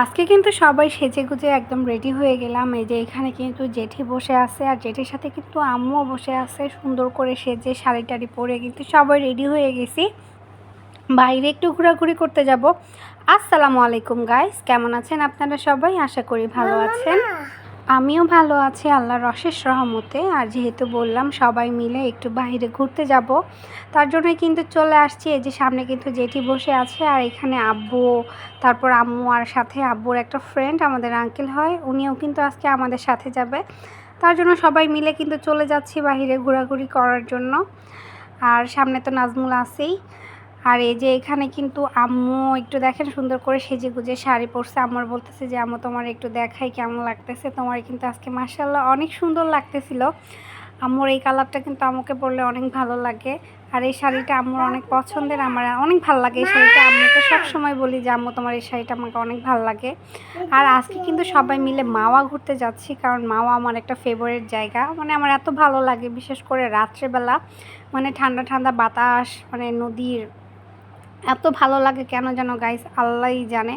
আজকে কিন্তু সবাই সেজে গুজে একদম রেডি হয়ে গেলাম। এই যে এখানে কিন্তু জেঠি বসে আছে আর জেঠির সাথে কিন্তু আম্মুও বসে আছে। সুন্দর করে সেজে শাড়ি টাড়ি পরে কিন্তু সবাই রেডি হয়ে গেছি। বাইরে একটু ঘোরাঘুরি করতে যাব। আসসালামু আলাইকুম গাইস কেমন আছেন আপনারা সবাই? আশা করি ভালো আছেন। আমিও ভালো আছি, আল্লাহর অশেষ রহমতে। আর যেহেতু বললাম, সবাই মিলে একটু বাইরে ঘুরতে যাব। তার জন্যই কিন্তু চলে আসছি। এই যে সামনে কিন্তু জেঠি বসে আছে, আর এখানে আব্বু, তারপর আম্মু আর সাথে আব্বুর একটা ফ্রেন্ড আমাদের আঙ্কেল হয়। উনিও কিন্তু আজকে আমাদের সাথে যাবে। তার জন্য সবাই মিলে কিন্তু চলে যাচ্ছি বাইরে ঘোরাঘুরি করার জন্য। আর সামনে তো নাজমুল আছেই। আর এই যে এখানে কিন্তু আম্মু একটু দেখেন, সুন্দর করে সেজে গুজে শাড়ি পরছে। আমার বলতেছে যে, আম্মু, তোমার একটু দেখাই কেমন লাগতেছে? তোমার কিন্তু আজকে মাসাল্লাহ অনেক সুন্দর লাগতেছিল। আম্মুর এই কালারটা কিন্তু আমাকে পরলে অনেক ভালো লাগে। আর এই শাড়িটা আম্মুর অনেক পছন্দের, আমার অনেক ভালো লাগে। এই শাড়িটা আম্মুকে সবসময় বলি যে, আম্মু, তোমার এই শাড়িটা আমাকে অনেক ভালো লাগে। আর আজকে কিন্তু সবাই মিলে মাওয়া ঘুরতে যাচ্ছি, কারণ মাওয়া আমার একটা ফেভারিট জায়গা। মানে আমার এত ভালো লাগে, বিশেষ করে রাত্রেবেলা। মানে ঠান্ডা ঠান্ডা বাতাস মানে নদীর এত ভালো লাগে কেন যেন গাইস আল্লাহই জানে।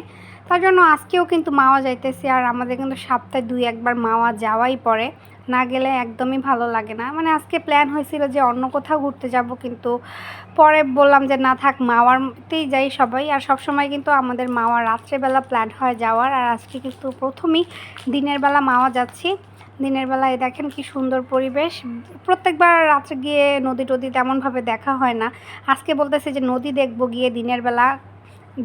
তার জন্য আজকেও কিন্তু মাওয়া যাইতেছি আর আমাদের কিন্তু সপ্তাহে দুই একবার মাওয়া যাওয়াই পড়ে। না গেলে একদমই ভালো লাগে না। মানে আজকে প্ল্যান হয়েছিল যে অন্য কোথাও ঘুরতে যাব, কিন্তু পরে বললাম যে না থাক মাওয়ারতেই যাই সবাই। আর সব সময় কিন্তু আমাদের মাওয়া রাত্রেবেলা প্ল্যান হয় যাওয়ার। আর আজকে কিন্তু প্রথমেই দিনের বেলা মাওয়া যাচ্ছি। দিনের বেলায় দেখেন কি সুন্দর পরিবেশ। প্রত্যেকবার রাত্রে গিয়ে নদী টদি তেমনভাবে দেখা হয় না। আজকে বলতেছে যে নদী দেখব গিয়ে দিনের বেলা।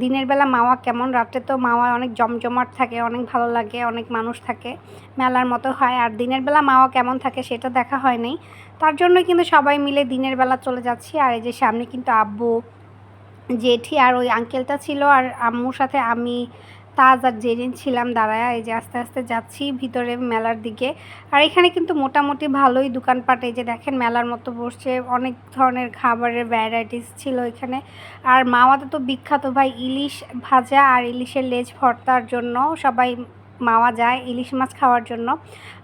দিনের বেলা মাওয়া কেমন? রাত্রে তো মাওয়া অনেক জমজমাট থাকে, অনেক ভালো লাগে, অনেক মানুষ থাকে, মেলার মতো হয়। আর দিনের বেলা মাওয়া কেমন থাকে সেটা দেখা হয় নাই। তার জন্য কিন্তু সবাই মিলে দিনের বেলা চলে যাচ্ছি। আর এই যে সামনে কিন্তু আব্বু, জেঠি আর ওই আঙ্কেলটা ছিল আর আম্মুর সাথে আমি তাজ আর জেরিন ছিলাম দাঁড়ায়, এই যে আস্তে আস্তে যাচ্ছি ভিতরে মেলার দিকে। আর এখানে কিন্তু মোটামুটি ভালোই দোকানপাট, এই যে দেখেন মেলার মতো বসছে, অনেক ধরনের খাবারের ভ্যারাইটিস ছিল এখানে। আর মাওয়াতে তো বিখ্যাত ভাই, ইলিশ ভাজা আর ইলিশের লেজ ভর্তার জন্য সবাই মাওয়া যায় ইলিশ মাছ খাওয়ার জন্য।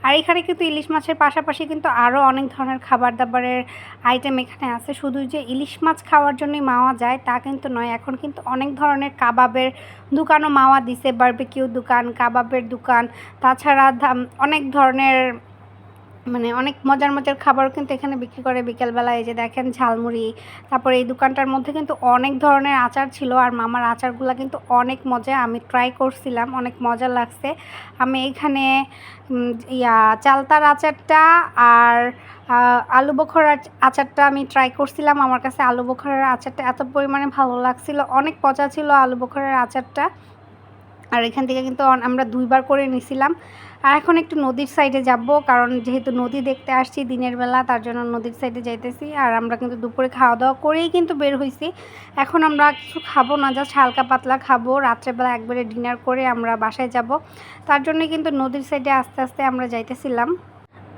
আর এখানে কিন্তু ইলিশ মাছের পাশাপাশি কিন্তু আরও অনেক ধরনের খাবার দাবারের আইটেম এখানে আছে। শুধু যে ইলিশ মাছ খাওয়ার জন্যই মাওয়া যায় তা কিন্তু নয়, এখন কিন্তু অনেক ধরনের কাবাবের দোকানও মাওয়া দিছে বার্বিকিউ দোকান, কাবাবের দোকান, তাছাড়া অনেক ধরনের মানে অনেক মজার মজার খাবারও কিন্তু এখানে বিক্রি করে বিকেলবেলা এই যে দেখেন ঝালমুড়ি, তারপরে এই দোকানটার মধ্যে কিন্তু অনেক ধরনের আচার ছিল আর মামার আচারগুলো কিন্তু অনেক মজা, আমি ট্রাই করছিলাম, অনেক মজা লাগছে। আমি এখানে ইয়া, চালতার আচারটা আর আলু বোখরার আচারটা আমি ট্রাই করছিলাম। আমার কাছে আলু বোখরার আচারটা এত পরিমাণে ভালো লাগছিল, অনেক পচা ছিল আলু বোখরার আচারটা। আর এখান থেকে কিন্তু আমরা দুইবার করে নিছিলাম। আর এখন একটু নদীর সাইডে যাব, কারণ যেহেতু নদী দেখতে আসছি দিনের বেলা, তার জন্য নদীর সাইডে যাইতেছি। আর আমরা কিন্তু দুপুরে খাওয়া দাওয়া করেই কিন্তু বের হয়েছি এখন আমরা কিছু খাব না জাস্ট হালকা পাতলা খাব। রাত্রেবেলা একবারে ডিনার করে আমরা বাসায় যাব। তার জন্য কিন্তু নদীর সাইডে আস্তে আস্তে আমরা যাইতেছিলাম।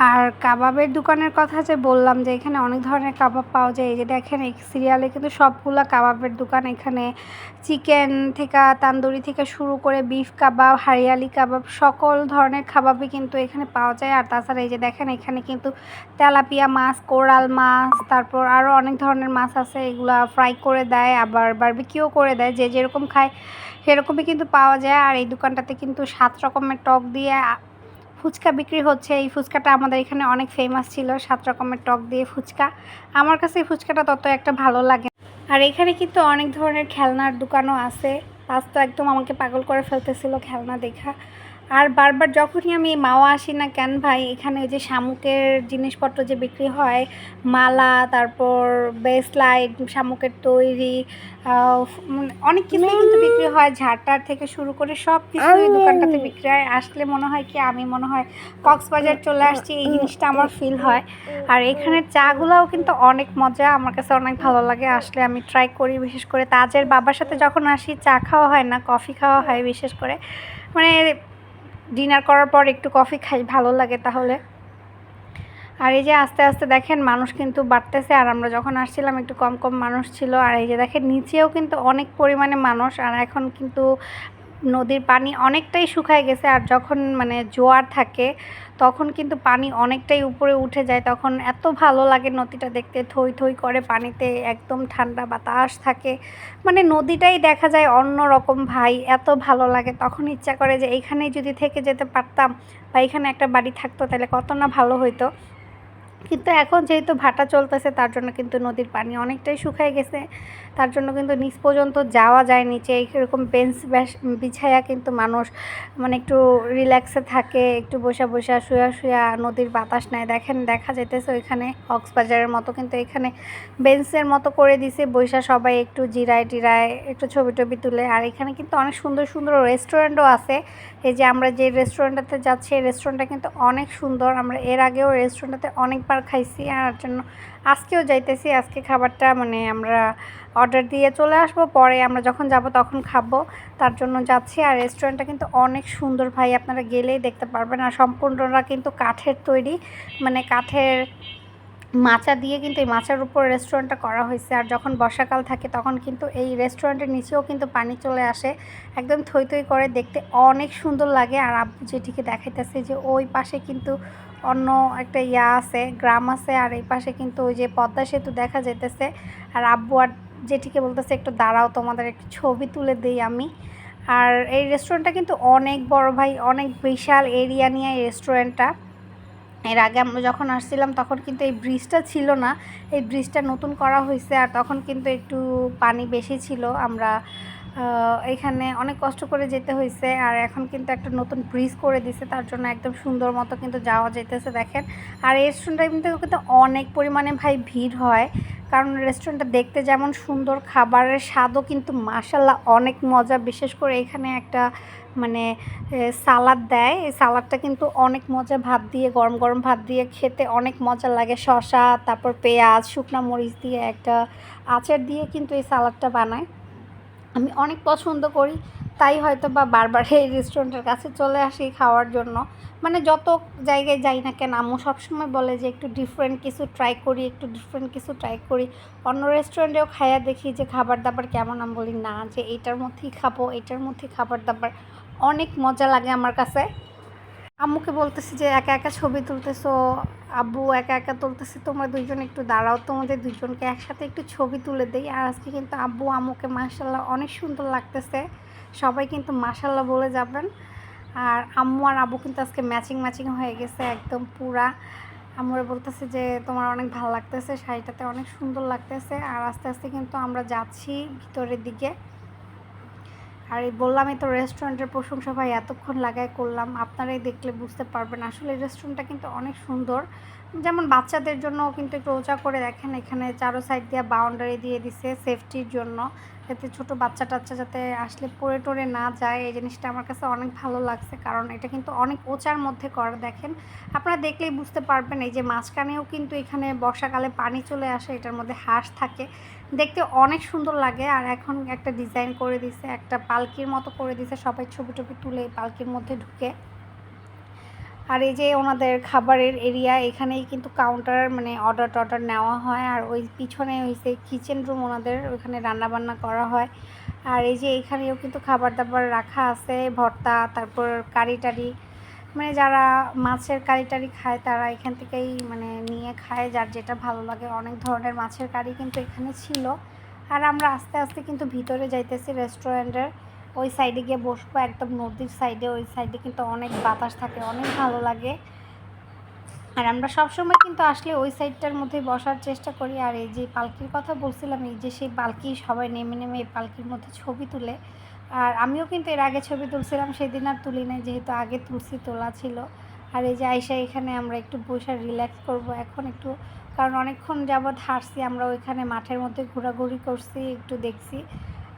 আর কাবাবের দোকানের কথা যে বললাম যে এখানে অনেক ধরনের কাবাব পাওয়া যায়, এই যে দেখেন এই সিরিয়ালে কিন্তু সবগুলো কাবাবের দোকান। এখানে চিকেন থেকে, তান্দুরি থেকে শুরু করে বিফ কাবাব, হারিয়ালি কাবাব, সকল ধরনের খাবাবই কিন্তু এখানে পাওয়া যায়। আর তাছাড়া এই যে দেখেন এখানে কিন্তু তেলাপিয়া মাছ, কোরাল মাছ, তারপর আরও অনেক ধরনের মাছ আছে, এগুলা ফ্রাই করে দেয়, আবার বারবিকিও করে দেয়, যে যেরকম খায় সেরকমই কিন্তু পাওয়া যায়। আর এই দোকানটাতে কিন্তু সাত রকমের টক দিয়ে ফুচকা বিক্রি হচ্ছে। এই ফুচকাটা আমাদের এখানে অনেক ফেমাস ছিল, সাত রকমের টক দিয়ে ফুচকা। আমার কাছে এই ফুচকাটা তত একটা ভালো লাগে আর এখানে কিন্তু অনেক ধরনের খেলনার দোকানও আছে। আজ তো একদম আমাকে পাগল করে ফেলতেছিল খেলনা দেখা। আর বারবার যখনই আমি মাওয়া আসি না কেন ভাই এখানে ওই যে শামুকের জিনিসপত্র যে বিক্রি হয় মালা তারপর বেসলাইট শামুকের তৈরি অনেক কিছুই কিন্তু বিক্রি হয়। ঝাড়টার থেকে শুরু করে সব কিছুই দোকানটাতে বিক্রি হয়। আসলে মনে হয় কি আমি মনে হয় কক্সবাজার চলে আসছি এই জিনিসটা আমার ফিল হয়। আর এখানের চাগুলাও কিন্তু অনেক মজা আমার কাছে অনেক ভালো লাগে। আসলে আমি ট্রাই করি বিশেষ করে তাজের বাবার সাথে যখন আসি চা খাওয়া হয় না কফি খাওয়া হয় বিশেষ করে। মানে ডিনার করার পর একটু কফি খাই, ভালো লাগে তাহলে। আর এই যে আস্তে আস্তে দেখেন, মানুষ কিন্তু বাড়তেছে, আর আমরা যখন আসছিলাম, একটু কম কম মানুষ ছিল। আর এই যে দেখেন, নিচেও কিন্তু অনেক পরিমাণে মানুষ, আর এখন কিন্তু নদীর পানি অনেকটাই শুকায় গেছে আর যখন মানে জোয়ার থাকে, তখন কিন্তু পানি অনেকটাই উপরে উঠে যায়। তখন এত ভালো লাগে নদীটা দেখতে, থই থই করে পানিতে একদম ঠান্ডা বাতাস থাকে। মানে নদীটাই দেখা যায় অন্য রকম ভাই, এত ভালো লাগে। তখন ইচ্ছা করে যে এইখানেই যদি থেকে যেতে পারতাম বা এখানে একটা বাড়ি থাকতো তাহলে কত না ভালো হইতো। কিন্তু এখন যেহেতু ভাটা চলতেছে, তার জন্য কিন্তু নদীর পানি অনেকটাই শুকায় গেছে। তার জন্য কিন্তু নিচ পর্যন্ত যাওয়া যায় নিচে এরকম বেঞ্চ বিছায়া কিন্তু মানুষ মানে একটু রিল্যাক্সে থাকে, একটু বসে বসে শুয়া শুয়া নদীর বাতাস নেয়। দেখেন, দেখা যেতেছে ওইখানে কক্সবাজারের মতো কিন্তু এখানে বেঞ্চের মতো করে দিছে বৈশা সবাই একটু জিরায় টিরায়, একটু ছবি টবি তুলে। আর এখানে কিন্তু অনেক সুন্দর সুন্দর রেস্টুরেন্টও আছে। এই যে আমরা যে রেস্টুরেন্টটাতে যাচ্ছি, এই রেস্টুরেন্টটা কিন্তু অনেক সুন্দর। আমরা এর আগেও রেস্টুরেন্টটাতে অনেকবার খাইছি, আর জন্য আজকেও যাইতেছি, আজকে খাবারটা মানে আমরা অর্ডার দিয়ে চলে আসব, পরে আমরা যখন যাব তখন খাব। তার জন্য যাচ্ছি, আর রেস্টুরেন্টটা কিন্তু অনেক সুন্দর ভাই, আপনারা গেলেই দেখতে পারবেন। আর সম্পূর্ণরা কিন্তু কাঠের তৈরি মানে কাঠের মাচা দিয়ে কিন্তু এই মাচার উপর রেস্টুরেন্টটা করা হয়েছে। আর যখন বর্ষাকাল থাকে তখন কিন্তু এই রেস্টুরেন্টের নিচেও কিন্তু পানি চলে আসে। একদম থই থই করে, দেখতে অনেক সুন্দর লাগে। আর আব্বু যেটিকে দেখাইতেছে যে ওই পাশে কিন্তু অন্য একটা ইয়া আছে, গ্রাম আছে, আর এই পাশে কিন্তু ওই যে পদ্মা সেতু দেখা যেতেছে আর আব্বু আর যেটিকে বলতেছে, একটু দাঁড়াও, তোমাদের একটু ছবি তুলে দিই আমি। আর এই রেস্টুরেন্টটা কিন্তু অনেক বড় ভাই, অনেক বিশাল এরিয়া নিয়ে এই রেস্টুরেন্টটা এর আগে আমরা যখন আসছিলাম, তখন কিন্তু এই ব্রিজটা ছিল না। এই ব্রিজটা নতুন করা হয়েছে আর তখন কিন্তু একটু পানি বেশি ছিল। আমরা এখানে অনেক কষ্ট করে যেতে হয়েছে আর এখন কিন্তু একটা নতুন ব্রিজ করে দিছে তার জন্য একদম সুন্দর মতো কিন্তু যাওয়া যেতেছে দেখেন। আর রেস্টুরেন্টটা কিন্তু কিন্তু অনেক পরিমাণে ভাই ভিড় হয়, কারণ রেস্টুরেন্টটা দেখতে যেমন সুন্দর, খাবারের স্বাদও কিন্তু মাসাল্লাহ অনেক মজা। বিশেষ করে এখানে একটা মানে সালাদ দেয়, এই সালাদটা কিন্তু অনেক মজা। ভাত দিয়ে, গরম গরম ভাত দিয়ে খেতে অনেক মজা লাগে। শশা তারপর পেঁয়াজ, শুকনা মরিচ দিয়ে একটা আচার দিয়ে কিন্তু এই সালাদটা বানায়। আমি অনেক পছন্দ করি, তাই হয়তো বা বারবার এই রেস্টুরেন্টের কাছে চলে আসি খাওয়ার জন্য। মানে যত জায়গায় যাই না কেন, আম্মু সবসময় বলে যে একটু ডিফারেন্ট কিছু ট্রাই করি, একটু ডিফারেন্ট কিছু ট্রাই করি। অন্য রেস্টুরেন্টেও খাইয়া দেখি যে খাবার দাবার কেমন? আমি বলি, না, যে এইটার মধ্যেই খাব এটার মধ্যেই খাবার দাবার অনেক মজা লাগে আমার কাছে। আম্মুকে বলতেছি যে, একা একা ছবি তুলতেছো, আব্বু একা একা তুলতেছে, তোমরা দুইজন একটু দাঁড়াও, তোমাদের দুজনকে একসাথে একটু ছবি তুলে দেই। আর আজকে কিন্তু আব্বু আম্মুকে মাসাল্লাহ অনেক সুন্দর লাগতেছে। সবাই কিন্তু মাসাল্লাহ বলে যাবেন। আর আম্মু আর আব্বু কিন্তু আজকে ম্যাচিং ম্যাচিং হয়ে গেছে একদম পুরা। আমরা বলতেছে যে, তোমার অনেক ভালো লাগতেছে, শাড়িটাতে অনেক সুন্দর লাগতেছে। আর আস্তে আস্তে কিন্তু আমরা যাচ্ছি ভিতরের দিকে। আর এই বললামই তো রেস্টুরেন্টের প্রশংসা ভাই, এতক্ষণ লাগায় করলাম। আপনারাই দেখলে বুঝতে পারবেন। আসলে রেস্টুরেন্টটা কিন্তু অনেক সুন্দর। যেমন বাচ্চাদের জন্য কিন্তু একটু ওচা করে দেখেন, এখানে চারো সাইড দিয়ে বাউন্ডারি দিয়ে দিছে সেফটির জন্য, যাতে ছোটো বাচ্চা টাচ্চা যাতে আসলে পড়ে টরে না যায়। এই জিনিসটা আমার কাছে অনেক ভালো লাগছে, কারণ এটা কিন্তু অনেক ওচার মধ্যে করা দেখেন। আপনারা দেখলেই বুঝতে পারবেন, এই যে মাঝখানেও কিন্তু এখানে বর্ষাকালে পানি চলে আসে, এটার মধ্যে হাঁস থাকে। দেখতে অনেক সুন্দর লাগে আর এখন একটা ডিজাইন করে দিছে, একটা পালকির মতো করে দিছে, সবাই ছবি টবি তুলে পালকির মধ্যে ঢুকে। আর এই যে ওনাদের খাবারের এরিয়া, এখানেই কিন্তু কাউন্টার মানে অর্ডার টর্ডার নেওয়া হয়। আর ওই পিছনে হয়েছে কিচেন রুম ওনাদের ওইখানে রান্নাবান্না করা হয়। আর এই যে এখানেও কিন্তু খাবার দাবার রাখা আছে, ভর্তা, তারপর কারি টারি মানে যারা মাছের কারি টারি খায়, তারা এখান থেকেই মানে নিয়ে খায়, যার যেটা ভালো লাগে। অনেক ধরনের মাছের কারি কিন্তু এখানে ছিল। আর আমরা আস্তে আস্তে কিন্তু ভিতরে যাইতেছি রেস্টুরেন্টের ওই সাইডে গিয়ে বসবো, একদম নদীর সাইডে ওই সাইডে কিন্তু অনেক বাতাস থাকে, অনেক ভালো লাগে। আর আমরা সবসময় কিন্তু আসলে ওই সাইডটার মধ্যে বসার চেষ্টা করি। আর এই যে পালকির কথা বলছিলাম, এই যে সেই পালকি সবাই নেমে নেমে এই পালকির মধ্যে ছবি তুলে। আর আমিও কিন্তু এর আগে ছবি তুলছিলাম, সেদিন আর তুলি নাই, যেহেতু আগে তুলসি তোলা ছিল। আর এই যে আইসা এখানে আমরা একটু বসে রিল্যাক্স করব এখন একটু। কারণ অনেকক্ষণ যাবৎ হারছি আমরা ওইখানে মাঠের মধ্যে ঘোরাঘুরি করছি, একটু দেখছি।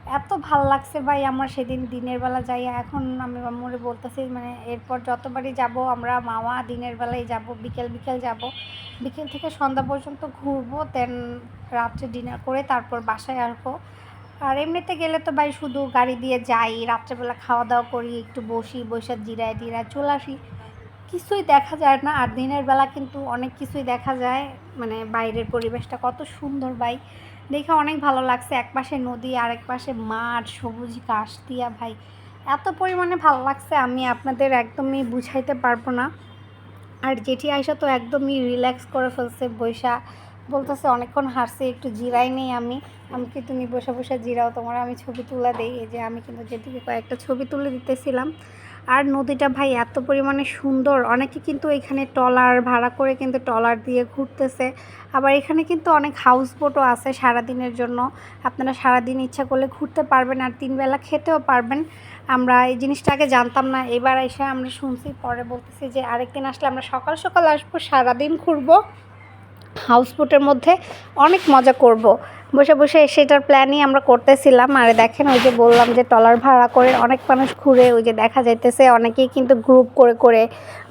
এত ভালো লাগছে ভাই আমার সেদিন দিনের বেলা যাই এখন আমি মনে বলতেছি মানে এরপর যতবারই যাব আমরা মামা দিনের বেলায় যাব, বিকেল বিকেল যাব। বিকেল থেকে সন্ধ্যা পর্যন্ত ঘুরবো দেন রাত্রে ডিনার করে তারপর বাসায় আসব। আর এমনিতে গেলে তো ভাই শুধু গাড়ি দিয়ে যাই, রাত্রেবেলা খাওয়া দাওয়া করি, একটু বসি বসে জিরায় জিরায় চলে আসি। কিছুই দেখা যায় না, আর দিনের বেলা কিন্তু অনেক কিছুই দেখা যায় মানে বাইরের পরিবেশটা কত সুন্দর ভাই। দেখে অনেক ভালো লাগছে। এক পাশে নদী আর এক পাশে মাঠ, সবুজ ঘাস দিয়া ভাই। এত পরিমাণে ভালো লাগছে, আমি আপনাদের একদমই বুঝাইতে পারব না। আর জেঠি আয়সা তো একদমই রিল্যাক্স করে ফেলছে বৈশা বলতেছে, অনেকক্ষণ হারছে একটু জিরাই নেই আমি। আমি কি তুমি বসে বসে জিরাও? তোমার আমি ছবি তুলে দেই। এই যে আমি কিন্তু যেদিকে কয়েকটা ছবি তুলে দিতেছিলাম। আর নদীটা ভাই এত পরিমাণে সুন্দর। অনেকে কিন্তু এখানে টলার ভাড়া করে কিন্তু টলার দিয়ে ঘুরতেছে। আবার এখানে কিন্তু অনেক হাউস বোটও আছে সারাদিনের জন্য। আপনারা সারাদিন ইচ্ছা করলে ঘুরতে পারবেন আর তিনবেলা খেতেও পারবেন। আমরা এই জিনিসটা আগে জানতাম না। এবার এসে আমরা শুনছি, পরে বলতেছি যে আরেকদিন আসলে আমরা সকাল সকাল আসব, সারাদিন ঘুরবো। হাউস বোটের মধ্যে অনেক মজা করব। বসে বসে সেটার প্ল্যানই আমরা করতেছিলাম। আর দেখেন ওই যে বললাম যে টলার ভাড়া করে অনেক মানুষ ঘুরে ওই যে দেখা যাইতেছে। অনেকেই কিন্তু গ্রুপ করে করে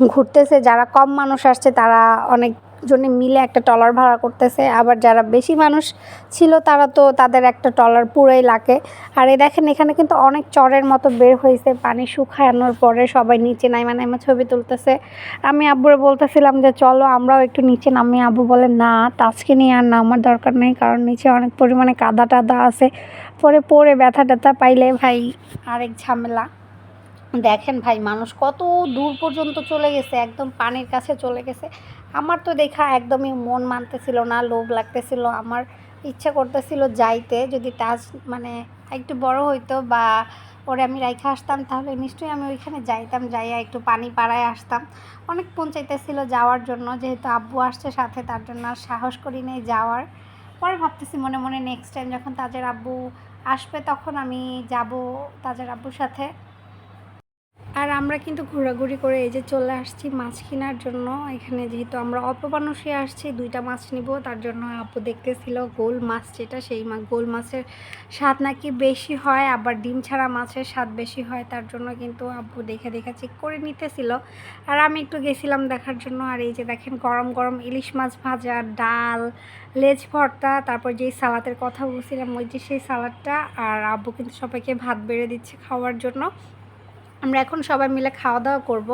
ঘুরতেছে। যারা কম মানুষ আসছে তারা অনেক জনে মিলে একটা টলার ভাড়া করতেছে, আবার যারা বেশি মানুষ ছিল তারা তো তাদের একটা টলার পুরোই লাগে। আর এই দেখেন এখানে কিন্তু অনেক চরের মতো বের হয়েছে, পানি শুকানোর পরে সবাই নিচে নাই মানে আমার ছবি তুলতেছে। আমি আব্বুরে বলতেছিলাম যে, চলো আমরাও একটু নিচে নামি। আব্বু বলে, না আজকে নিয়ে আর নামার দরকার নেই, কারণ নিচে অনেক পরিমাণে কাদা টাদা আছে। পরে পরে ব্যথা ট্যাথা পাইলে ভাই আরেক ঝামেলা। দেখেন ভাই, মানুষ কত দূর পর্যন্ত চলে গেছে, একদম পানির কাছে চলে গেছে। আমার তো দেখা একদমই মন মানতেছিল না, লোভ লাগতেছিল। আমার ইচ্ছা করতেছিল যাইতে, যদি টাচ মানে একটু বড় হইতো বা পরে আমি রাইখা আসতাম, তাহলে নিশ্চয়ই আমি ওইখানে যাইতাম, যাইয়া একটু পানি পাড়ায় আসতাম। অনেক পঞ্চাইতেছিল যাওয়ার জন্য, যেহেতু আব্বু আসছে সাথে, তার জন্য আর সাহস করি নেই যাওয়ার। পরে ভাবতেছি মনে মনে নেক্সট টাইম যখন তাজের আব্বু আসবে, তখন আমি যাব তাজের আব্বুর সাথে। আর আমরা কিন্তু ঘোরাঘুরি করে এই যে চলে আসছি মাছ কেনার জন্য। এখানে যেহেতু আমরা অল্প মানুষই আসছি, দুইটা মাছ নিব, তার জন্য আপু দেখতেছিল গোল মাছ যেটা, সেই গোল মাছের স্বাদ নাকি বেশি হয়, আবার ডিম ছাড়া মাছের স্বাদ বেশি হয়, তার জন্য কিন্তু আপু দেখে দেখে চেক করে নিতেছিল। আর আমি একটু গেছিলাম দেখার জন্য, আর এই যে দেখেন গরম গরম ইলিশ মাছ ভাজা, ডাল, লেজ ভর্তা, তারপর যেই সালাদের কথা বলছিলাম, ওই যে সেই সালাদটা, আর আব্বু কিন্তু সবাইকে ভাত বেড়ে দিচ্ছে খাওয়ার জন্য। আমরা এখন সবাই মিলে খাওয়া দাওয়া করব।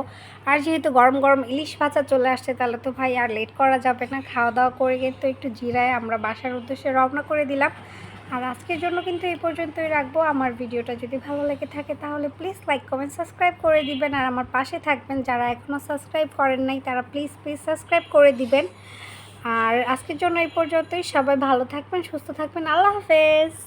আর যেহেতু গরম গরম ইলিশ ভাজা চলে আসছে, তাহলে তো ভাই আর লেট করা যাবে না। খাওয়া দাওয়া করে কিন্তু একটু জিরায় আমরা বাসার উদ্দেশ্যে রওনা করে দিলাম। আর আজকের জন্য কিন্তু এই পর্যন্তই রাখব। আমার ভিডিওটা যদি ভালো লেগে থাকে, তাহলে প্লিজ লাইক কমেন্ট সাবস্ক্রাইব করে দিবেন। আর আমার পাশে থাকবেন যারা এখনও সাবস্ক্রাইব করেন নাই, তারা প্লিজ প্লিজ সাবস্ক্রাইব করে দিবেন। আর আজকের জন্য এই পর্যন্তই। সবাই ভালো থাকবেন, সুস্থ থাকবেন। আল্লাহ হাফেজ।